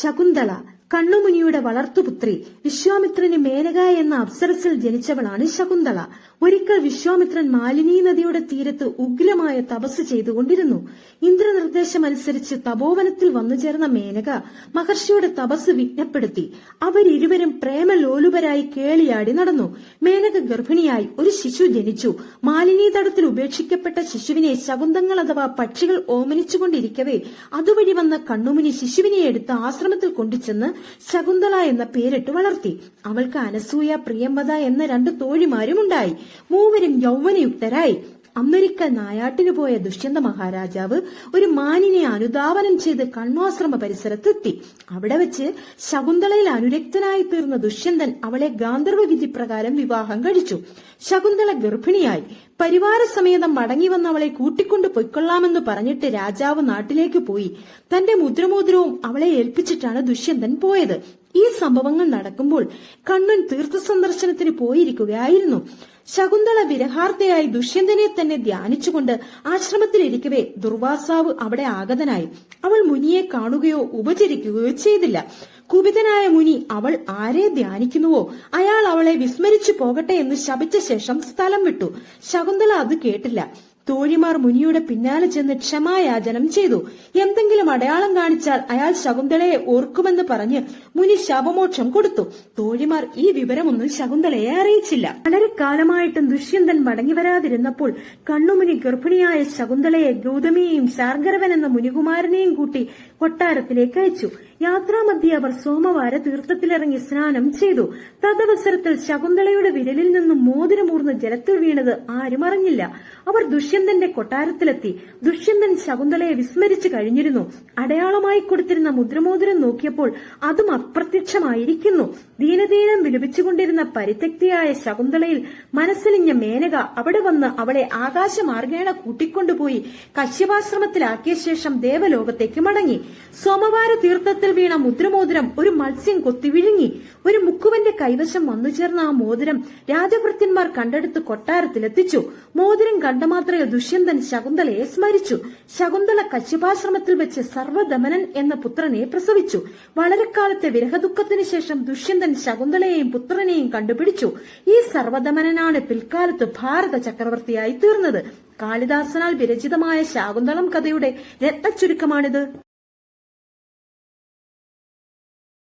ശകുന്തള കണ്ണുമുനിയുടെ വളർത്തുപുത്രി വിശ്വാമിത്രന് മേനക എന്ന അപ്സരസിൽ ജനിച്ചവളാണ് ശകുന്തള. ഒരിക്കൽ വിശ്വാമിത്രൻ മാലിനി നദിയുടെ തീരത്ത് ഉഗ്രമായ തപസ് ചെയ്തുകൊണ്ടിരുന്നു. ഇന്ദ്രനിർദ്ദേശമനുസരിച്ച് തപോവനത്തിൽ വന്നു ചേർന്ന മേനക മഹർഷിയുടെ തപസ് വിജ്ഞപ്പെടുത്തി അവരിരുവരും പ്രേമലോലുപരായി കേളിയാടി നടന്നു. മേനക ഗർഭിണിയായി ഒരു ശിശു ജനിച്ചു. മാലിനി തടത്തിൽ ഉപേക്ഷിക്കപ്പെട്ട ശിശുവിനെ ശകുന്തങ്ങൾ അഥവാ പക്ഷികൾ ഓമനിച്ചുകൊണ്ടിരിക്കവേ അതുവഴി വന്ന കണ്ണുമുനി ശിശുവിനെ എടുത്ത് ആശ്രമത്തിൽ കൊണ്ടുചെന്ന് ശകുന്തള എന്ന പേരിട്ട് വളർത്തി. അവൾക്ക് അനസൂയ പ്രിയമ്പത എന്ന രണ്ട് തോഴിമാരും ഉണ്ടായി മൂവരും യൗവനയുക്തരായി. അമേരിക്ക നായാട്ടിനു പോയ ദുഷ്യന്ത മഹാരാജാവ് ഒരു മാനിനെ അനുധാവനം ചെയ്ത് കണ്വാശ്രമ പരിസരത്തെത്തി. അവിടെ വെച്ച് ശകുന്തളയിൽ അനുരക്തനായി തീർന്ന ദുഷ്യന്തൻ അവളെ ഗാന്ധർവ വിധി പ്രകാരം വിവാഹം കഴിച്ചു. ശകുന്തള ഗർഭിണിയായി. പരിവാര സമേതം മടങ്ങി വന്ന അവളെ കൂട്ടിക്കൊണ്ടു പൊയ്ക്കൊള്ളാമെന്ന് പറഞ്ഞിട്ട് രാജാവ് നാട്ടിലേക്ക് പോയി. തന്റെ മുദ്രമോതിരവും അവളെ ഏൽപ്പിച്ചിട്ടാണ് ദുഷ്യന്തൻ പോയത്. ഈ സംഭവങ്ങൾ നടക്കുമ്പോൾ കണ്ണൻ തീർത്ഥ സന്ദർശനത്തിന് പോയിരിക്കുകയായിരുന്നു. ശകുന്തള വിരഹാർത്ഥയായി ദുഷ്യന്തനെ തന്നെ ധ്യാനിച്ചുകൊണ്ട് ആശ്രമത്തിലിരിക്കവേ ദുർവാസാവ് അവിടെ ആഗതനായി. അവൾ മുനിയെ കാണുകയോ ഉപചരിക്കുകയോ ചെയ്തില്ല. കുപിതനായ മുനി അവൾ ആരെ ധ്യാനിക്കുന്നുവോ? അയാൾ അവളെ വിസ്മരിച്ചു പോകട്ടെ എന്ന് ശപിച്ച ശേഷം സ്ഥലം വിട്ടു. ശകുന്തള അത് കേട്ടില്ല. തോഴിമാർ മുനിയുടെ പിന്നാലെ ചെന്ന് ക്ഷമായാചനം ചെയ്തു. എന്തെങ്കിലും അടയാളം കാണിച്ചാൽ അയാൾ ശകുന്തളയെ ഓർക്കുമെന്ന് പറഞ്ഞ് മുനി ശാപമോക്ഷം കൊടുത്തു. തോഴിമാർ ഈ വിവരമൊന്നും ശകുന്തളയെ അറിയിച്ചില്ല. വളരെ കാലമായിട്ടും ദുഷ്യന്തൻ മടങ്ങി വരാതിരുന്നപ്പോൾ കണ്ണുമുനി ഗർഭിണിയായ ശകുന്തളയെ ഗൗതമിയെയും ശാർഗരവൻ എന്ന മുനികുമാരനെയും കൂട്ടി കൊട്ടാരത്തിലേക്ക് അയച്ചു. യാത്രാമധ്യേ അവർ സോമവാര തീർത്ഥത്തിലിറങ്ങി സ്നാനം ചെയ്തു. തദവസരത്തിൽ ശകുന്തളയുടെ വിരലിൽ നിന്നും മോതിരമൂർന്ന് ജലത്തിൽ വീണത് ആരും അറിഞ്ഞില്ല. അവർ ദുഷ്യന്തന്റെ കൊട്ടാരത്തിലെത്തി. ദുഷ്യന്തൻ ശകുന്തളയെ വിസ്മരിച്ചു കഴിഞ്ഞിരുന്നു. അടയാളമായി കൊടുത്തിരുന്ന മുദ്രമോതിരം നോക്കിയപ്പോൾ അതും അപ്രത്യക്ഷമായിരിക്കുന്നു. ദീനദീനം വിലപിച്ചുകൊണ്ടിരുന്ന പരിത്യക്തിയായ ശകുന്തളയിൽ മനസ്സിലിഞ്ഞ മേനക അവിടെ വന്ന് അവളെ ആകാശമാർഗേണ കൂട്ടിക്കൊണ്ടുപോയി കശ്യപാശ്രമത്തിലാക്കിയ ശേഷം ദേവലോകത്തേക്ക് മടങ്ങി. സോമവാര തീർത്ഥത്തിൽ വീണ മുദ്രമോതിരം ഒരു മത്സ്യം കൊത്തി വിഴുങ്ങി. ഒരു മുക്കുവന്റെ കൈവശം വന്നു ചേർന്ന ആ മോതിരം രാജഭൃത്യന്മാർ കണ്ടെടുത്ത് കൊട്ടാരത്തിലെത്തിച്ചു. മോതിരം കണ്ടമാത്രയിൽ ദുഷ്യന്തൻ ശകുന്തളയെ സ്മരിച്ചു. ശകുന്തള കശ്യപാശ്രമത്തിൽ വെച്ച് സർവദമനൻ എന്ന പുത്രനെ പ്രസവിച്ചു. വളരെക്കാലത്തെ വിരഹദുഃഖത്തിന് ശേഷം ദുഷ്യന്തൻ ശകുന്തളയെയും പുത്രനെയും കണ്ടുപിടിച്ചു. ഈ സർവദമനനാണ് പിൽക്കാലത്ത് ഭാരത ചക്രവർത്തിയായി തീർന്നത്. കാളിദാസനാൽ വിരചിതമായ ശാകുന്തളം കഥയുടെ രത്നച്ചുരുക്കമാണിത്.